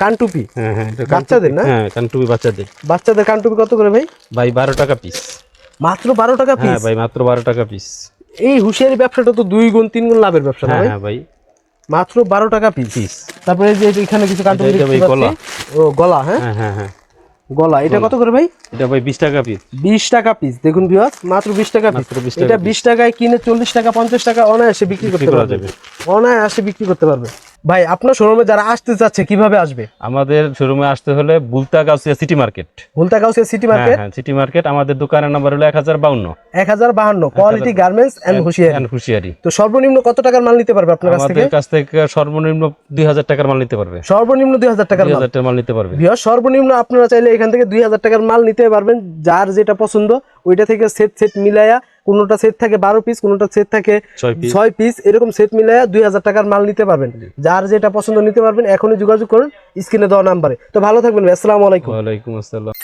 কানটুপি? হ্যাঁ হ্যাঁ বাচ্চাদের না? হ্যাঁ কানটুপি বাচ্চাদের। বাচ্চাদের কানটুপি কত করে ভাই? ভাই বারো টাকা পিস মাত্র বারো টাকা হ্যাঁ পিস ভাই মাত্র বারো টাকা পিস এই হুঁশিয়ারি ব্যবসাটা তো দুই গুণ তিন গুণ লাভের ব্যবসা না হ্যাঁ ভাই? মাত্র বারো টাকা পিস পিস তারপরে যে এখানে কিছু কানটুপি গলা। ও গলা হ্যাঁ? হ্যাঁ হ্যাঁ গলা এটা কত করে ভাই? এটা ভাই বিশ টাকা পিস বিশ টাকা পিস দেখুন ভিউয়ার্স মাত্র বিশ টাকা পিস 20 এটা বিশ টাকায় কিনে চল্লিশ টাকা পঞ্চাশ টাকা অনায়াসে বিক্রি করতে করা পারবে। যাবে। অনায়াসে বিক্রি করতে পারবে। ভাই আপনার শোরুমে যারা আসতে চাচ্ছে কীভাবে আসবে? আমাদের শোরুমে আসতে হলে Bhulta Gausia city market Bhulta Gausia city হ্যাঁ মার্কেট হ্যাঁ সিটি মার্কেট আমাদের দোকানের নাম্বার হলো এক হাজার বাউন্ন। এক হাজার বাহান্ন কোয়ালিটি গার্মেন্টস এন্ড হুঁশিয়ারি। হুঁশিয়ারি। তো সর্বনিম্ন কত টাকার মাল নিতে পারবে আপনার কাছ থেকে? আমাদের কাছ থেকে সর্বনিম্ন দুই হাজার টাকার মাল নিতে পারবে। সর্বনিম্ন দুই হাজার টাকার মাল। হাজার টাকার মাল নিতে পারবে। সর্বনিম্ন আপনারা চাইলে এখান থেকে দুই হাজার টাকার মাল নিতে পারবেন। যার যেটা পছন্দ ওইটা থেকে সেট সেট মিলাইয়া কোনোটা সেট থাকে বারো পিস কোনটা সেট থাকে ছয় পিস এরকম সেট মিলে দুই হাজার টাকার মাল নিতে পারবেন। যার যেটা পছন্দ নিতে পারবেন এখনই যোগাযোগ করুন স্ক্রিনে দেওয়া নাম্বারে। তো ভালো থাকবেন আসসালাম আলাইকুম। ওয়ালাইকুম আসসালাম।